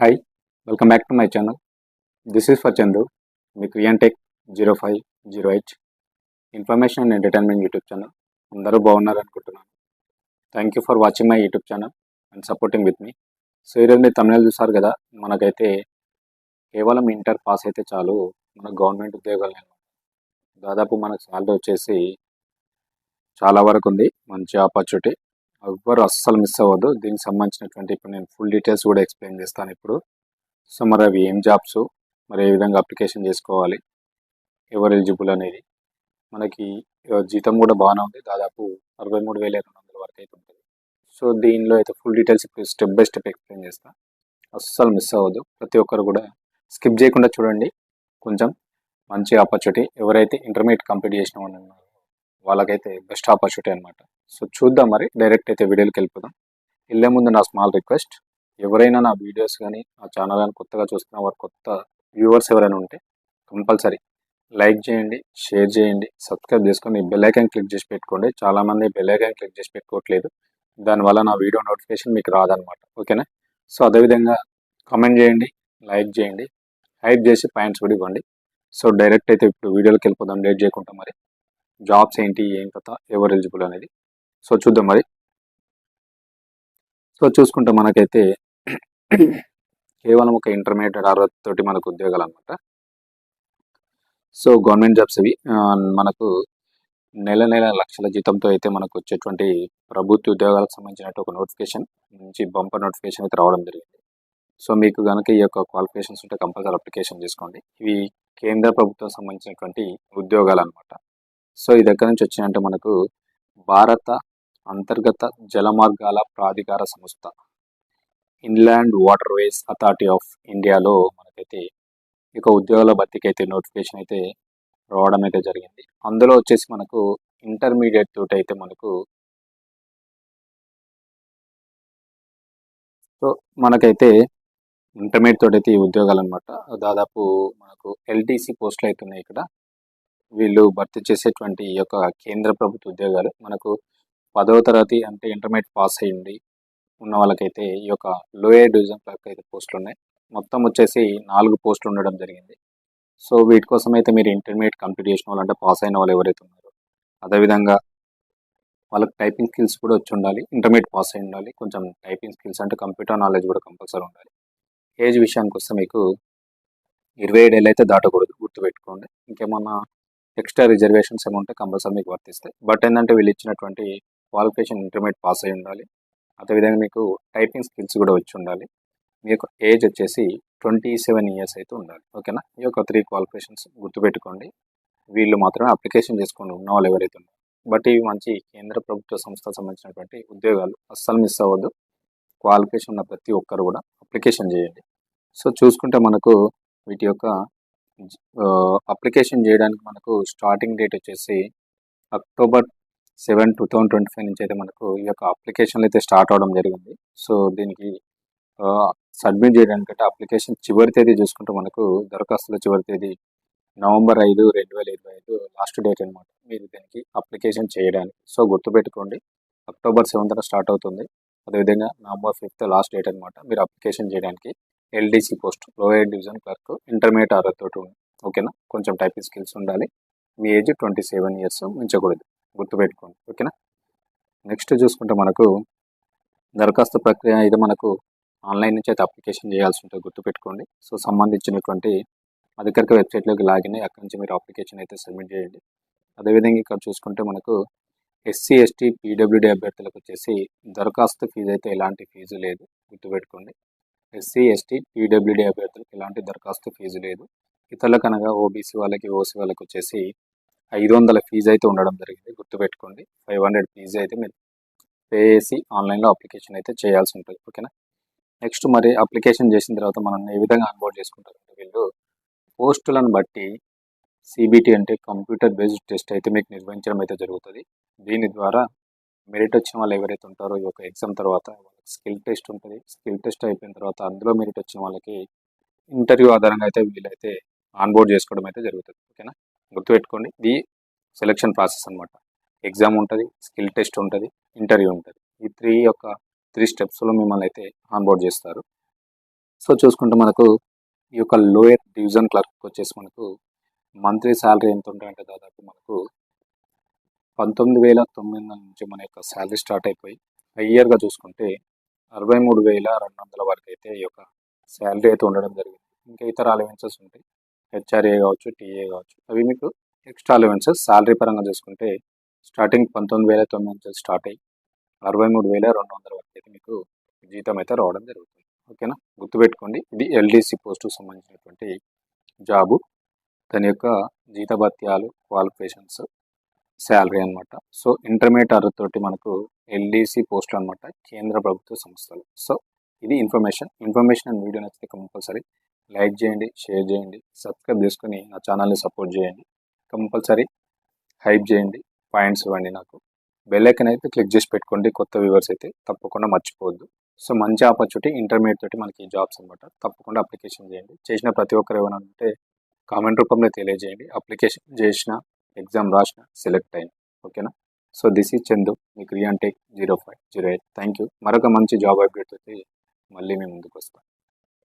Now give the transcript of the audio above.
Hi welcome back to my channel this is for Chandu me క్రియాంటెక్ zero five zero eight information and entertainment YouTube channel అందరూ బాగున్నారు అనుకుంటున్నాను thank you for watching my YouTube channel and supporting with me so ఈరోజు మీరు తమిళ చూసారు కదా మనకైతే కేవలం inter pass అయితే చాలు మన గవర్నమెంట్ ఉద్యోగాలు దాదాపు మనకు శాలరీ వచ్చేసి చాలా వరకు ఉంది మంచి ఆపర్చునిటీ ఎవ్వరు అస్సలు మిస్ అవ్వద్దు. దీనికి సంబంధించినటువంటి ఇప్పుడు నేను ఫుల్ డీటెయిల్స్ కూడా ఎక్స్ప్లెయిన్ చేస్తాను ఇప్పుడు. సో మరి అవి ఏం జాబ్స్ మరి ఏ విధంగా అప్లికేషన్ చేసుకోవాలి? ఎవరు ఎలిజిబుల్ అనేది? మనకి జీతం కూడా బాగానే ఉంది. దాదాపు అరవై మూడు వేల రెండు వందల వరకు అయితే ఉంటుంది. సో దీనిలో అయితే ఫుల్ డీటెయిల్స్ ఇప్పుడు స్టెప్ బై స్టెప్ ఎక్స్ప్లెయిన్ చేస్తాను అస్సలు మిస్ అవ్వద్దు. ప్రతి ఒక్కరు కూడా స్కిప్ చేయకుండా చూడండి. కొంచెం మంచి ఆపర్చునిటీ ఎవరైతే ఇంటర్మీడియట్ కంప్లీట్ చేసిన వాళ్ళు ఉన్నారు వాళ్ళకైతే బెస్ట్ ఆపర్చునిటీ అనమాట సో చూద్దాం మరి. డైరెక్ట్ అయితే వీడియోకి వెళ్ళిపోదాం. వెళ్ళే ముందు నా స్మాల్ రిక్వెస్ట్ ఎవరైనా నా వీడియోస్ కానీ నా ఛానల్ కానీ కొత్తగా చూస్తున్న వారు కొత్త వ్యూవర్స్ ఎవరైనా ఉంటే కంపల్సరీ లైక్ చేయండి షేర్ చేయండి సబ్స్క్రైబ్ చేసుకొని బెల్ ఐకాన్ క్లిక్ చేసి పెట్టుకోండి. చాలామంది బెల్ ఐకాన్ క్లిక్ చేసి పెట్టుకోవట్లేదు. దానివల్ల నా వీడియో నోటిఫికేషన్ మీకు రాదనమాట ఓకేనా సో అదేవిధంగా కామెంట్ చేయండి లైక్ చేయండి హైప్ చేసి పాయింట్స్ కూడా ఇవ్వండి. సో డైరెక్ట్ అయితే ఇప్పుడు వీడియోకి వెళ్ళిపోదాం. లేట్ చేయకుండా మరి. జాబ్స్ ఏంటి ఏం కథ ఎవరు ఎలిజిబుల్ అనేది. సో చూద్దాం మరి. సో చూసుకుంటే మనకైతే కేవలం ఒక ఇంటర్మీడియట్ అర్హత తోటి మనకు ఉద్యోగాలు అనమాట సో గవర్నమెంట్ జాబ్స్ ఇవి. మనకు నెల నెల లక్షల జీతంతో అయితే మనకు వచ్చేటువంటి ప్రభుత్వ ఉద్యోగాలకు సంబంధించినట్టు ఒక నోటిఫికేషన్ నుంచి బంపర్ నోటిఫికేషన్ అయితే రావడం జరిగింది. సో మీకు కనుక ఈ యొక్క క్వాలిఫికేషన్స్ ఉంటే కంపల్సరీ అప్లికేషన్ చేసుకోండి ఇవి కేంద్ర ప్రభుత్వం సంబంధించినటువంటి ఉద్యోగాలు అనమాట సో ఇది ఎక్కడి నుంచి వచ్చినాయంటే మనకు భారత అంతర్గత జలమార్గాల ప్రాధికార సంస్థ. Inland waterways authority of ఇండియాలో మనకైతే ఇక ఉద్యోగాల భర్తీకి అయితే నోటిఫికేషన్ అయితే రావడం అయితే జరిగింది. అందులో వచ్చేసి మనకు ఇంటర్మీడియట్ తోటి అయితే మనకు సో మనకైతే ఇంటర్మీడియట్ తోటి అయితే ఈ ఉద్యోగాలు అనమాట దాదాపు మనకు ఎల్టీసీ పోస్టులు అయితే ఉన్నాయి ఇక్కడ. వీళ్ళు భర్తీ చేసేటువంటి ఈ యొక్క కేంద్ర ప్రభుత్వ ఉద్యోగాలు మనకు పదవ తరగతి అంటే ఇంటర్మీడియట్ పాస్ అయ్యింది. ఉన్న వాళ్ళకైతే ఈ యొక్క లోయర్ డివిజన్ క్లర్క్ అయితే పోస్టులు ఉన్నాయి. మొత్తం వచ్చేసి నాలుగు పోస్టులు ఉండడం జరిగింది. సో వీటి కోసం అయితే మీరు ఇంటర్మీడియట్ కంప్లీట్ చేసిన వాళ్ళు అంటే పాస్ అయిన వాళ్ళు ఎవరైతే ఉన్నారో అదేవిధంగా వాళ్ళకి టైపింగ్ స్కిల్స్ కూడా వచ్చి ఉండాలి. ఇంటర్మీడియట్ పాస్ అయి ఉండాలి. కొంచెం టైపింగ్ స్కిల్స్ అంటే కంప్యూటర్ నాలెడ్జ్ కూడా కంపల్సరీ ఉండాలి. ఏజ్ విషయానికి వస్తే మీకు ఇరవై ఏడేళ్ళు అయితే దాటకూడదు. గుర్తుపెట్టుకోండి. ఇంకేమన్నా ఎక్స్ట్రా రిజర్వేషన్స్ ఏమి ఉంటే కంపల్సరీ మీకు వర్తిస్తాయి. బట్ ఏంటంటే వీళ్ళు ఇచ్చినటువంటి క్వాలిఫికేషన్ ఇంటర్మీడియట్ పాస్ అయి ఉండాలి. అదేవిధంగా మీకు టైపింగ్ స్కిల్స్ కూడా వచ్చి ఉండాలి. మీ యొక్క ఏజ్ వచ్చేసి ట్వంటీ సెవెన్ ఇయర్స్ అయితే ఉండాలి. ఓకేనా ఈ యొక్క త్రీ క్వాలిఫికేషన్స్ గుర్తుపెట్టుకోండి. వీళ్ళు మాత్రమే అప్లికేషన్ చేసుకోండి ఉన్న వాళ్ళు ఎవరైతే ఉన్నారు. బట్ ఇవి మంచి కేంద్ర ప్రభుత్వ సంస్థకు సంబంధించినటువంటి ఉద్యోగాలు. అస్సలు మిస్ అవ్వద్దు. క్వాలిఫికేషన్ ఉన్న ప్రతి ఒక్కరు కూడా అప్లికేషన్ చేయండి. సో చూసుకుంటే మనకు వీటి యొక్క అప్లికేషన్ చేయడానికి మనకు స్టార్టింగ్ డేట్ వచ్చేసి October seven two thousand twenty five నుంచి అయితే మనకు ఈ యొక్క అప్లికేషన్లు అయితే స్టార్ట్ అవడం జరిగింది. సో దీనికి సబ్మిట్ చేయడానికి అంటే అప్లికేషన్ చివరి తేదీ చూసుకుంటే మనకు దరఖాస్తుల చివరి తేదీ నవంబర్ ఐదు రెండు వేల ఇరవై ఐదు లాస్ట్ డేట్ అనమాట మీరు దీనికి అప్లికేషన్ చేయడానికి. సో గుర్తుపెట్టుకోండి అక్టోబర్ సెవెంత్న స్టార్ట్ అవుతుంది. అదేవిధంగా నవంబర్ ఫిఫ్త్ లాస్ట్ డేట్ అనమాట మీరు అప్లికేషన్ చేయడానికి. LDC post lower division clerk intermediate అర్హత ఉంది ఓకేనా? కొంచెం టైపింగ్ స్కిల్స్ ఉండాలి. మీ ఏజ్ ట్వంటీ సెవెన్ ఇయర్స్ మించకూడదు గుర్తుపెట్టుకోండి. ఓకేనా? నెక్స్ట్ చూసుకుంటే మనకు దరఖాస్తు ప్రక్రియ ఇది మనకు ఆన్లైన్ నుంచి అయితే అప్లికేషన్ చేయాల్సి ఉంటుంది గుర్తుపెట్టుకోండి. సో సంబంధించినటువంటి అధికారిక వెబ్సైట్లోకి లాగిన్ అయ్యి అక్కడి నుంచి మీరు అప్లికేషన్ అయితే సబ్మిట్ చేయండి. అదేవిధంగా ఇక్కడ చూసుకుంటే మనకు ఎస్సీ ఎస్టీ పీడబ్ల్యూడీ అభ్యర్థులకు వచ్చేసి దరఖాస్తు ఫీజు అయితే ఎలాంటి ఫీజు లేదు. గుర్తుపెట్టుకోండి. ఎస్సీ ఎస్టీ పీడబ్ల్యూడీ అభ్యర్థులకు ఎలాంటి దరఖాస్తు ఫీజు లేదు. ఇతరులకు అనగా ఓబీసీ వాళ్ళకి ఓసీ వాళ్ళకి వచ్చేసి ఐదు వందల ఫీజు అయితే ఉండడం జరిగింది. గుర్తుపెట్టుకోండి. ఫైవ్ హండ్రెడ్ ఫీజు అయితే మీరు పే చేసి ఆన్లైన్లో అప్లికేషన్ అయితే చేయాల్సి ఉంటుంది. ఓకేనా? నెక్స్ట్ మరి అప్లికేషన్ చేసిన తర్వాత మనం ఏ విధంగా అన్బోర్డ్ చేసుకుంటారంటే వీళ్ళు పోస్టులను బట్టి సిబిటి అంటే కంప్యూటర్ బేస్డ్ టెస్ట్ అయితే మీకు నిర్వహించడం అయితే జరుగుతుంది. దీని ద్వారా మెరిట్ వచ్చిన వాళ్ళు ఎవరైతే ఉంటారో ఈ యొక్క ఎగ్జామ్ తర్వాత వాళ్ళకి స్కిల్ టెస్ట్ ఉంటుంది. స్కిల్ టెస్ట్ అయిపోయిన తర్వాత అందులో మెరిట్ వచ్చిన వాళ్ళకి ఇంటర్వ్యూ ఆధారంగా అయితే వీళ్ళైతే ఆన్బోర్డ్ చేసుకోవడం అయితే జరుగుతుంది. ఓకేనా? గుర్తుపెట్టుకోండి. ఇది సెలక్షన్ ప్రాసెస్ అనమాట ఎగ్జామ్ ఉంటుంది స్కిల్ టెస్ట్ ఉంటుంది ఇంటర్వ్యూ ఉంటుంది. ఈ త్రీ యొక్క త్రీ స్టెప్స్లో మిమ్మల్ని అయితే ఆన్బోర్డ్ చేస్తారు. సో చూసుకుంటే మనకు ఈ యొక్క లోయర్ డివిజన్ క్లర్క్ వచ్చేసి మనకు మంత్లీ శాలరీ ఎంత ఉంటుందంటే దాదాపు పంతొమ్మిది వేల తొమ్మిది వందల నుంచి మన యొక్క శాలరీ స్టార్ట్ అయిపోయి ఇయర్గా చూసుకుంటే అరవై మూడు వేల రెండు వందల వరకు అయితే ఈ యొక్క శాలరీ అయితే ఉండడం జరిగింది. ఇంకా ఇతర అలవెన్సెస్ ఉంటాయి. హెచ్ఆర్ఏ కావచ్చు టీఏ కావచ్చు. అవి మీకు ఎక్స్ట్రా అలవెన్సెస్ శాలరీ పరంగా చూసుకుంటే స్టార్టింగ్ పంతొమ్మిది వేల తొమ్మిది నుంచి స్టార్ట్ అయ్యి అరవై మూడు వేల రెండు వందల వరకు అయితే మీకు జీతం అయితే రావడం జరుగుతుంది. ఓకేనా? గుర్తుపెట్టుకోండి ఇది ఎల్డీసీ పోస్టుకు సంబంధించినటువంటి జాబు. దాని యొక్క జీతభత్యాలు క్వాలిఫికేషన్స్ శాలరీ అన్నమాట. సో ఇంటర్మీడియట్ అర్హతతోటి మనకు ఎల్డీసీ పోస్టులు అన్నమాట కేంద్ర ప్రభుత్వ సంస్థలు. సో ఇది ఇన్ఫర్మేషన్. ఇన్ఫర్మేషన్ అండ్ వీడియో నచ్చితే కంపల్సరీ లైక్ చేయండి షేర్ చేయండి సబ్స్క్రైబ్ చేసుకుని నా ఛానల్ని సపోర్ట్ చేయండి. కంపల్సరీ హైప్ చేయండి పాయింట్స్ ఇవ్వండి నాకు. బెల్ ఐకన్ అయితే క్లిక్ చేసి పెట్టుకోండి కొత్త వ్యూవర్స్ అయితే తప్పకుండా మర్చిపోవద్దు. సో మంచి ఆపర్చునిటీ ఇంటర్మీడియట్ తోటి మనకి జాబ్స్ అనమాట తప్పకుండా అప్లికేషన్ చేయండి. చేసిన ప్రతి ఒక్కరు ఏమైనా ఉంటే కామెంట్ రూపంలో తెలియజేయండి. అప్లికేషన్ చేసిన ఎగ్జామ్ రాసిన సెలెక్ట్ అయిన. ఓకేనా? So this is Chandu. Me క్రియాన్ zero five zero eight. Thank you మరొక మంచి జాబ్ అప్డేట్ అయితే మళ్ళీ మేము ముందుకు వస్తాం.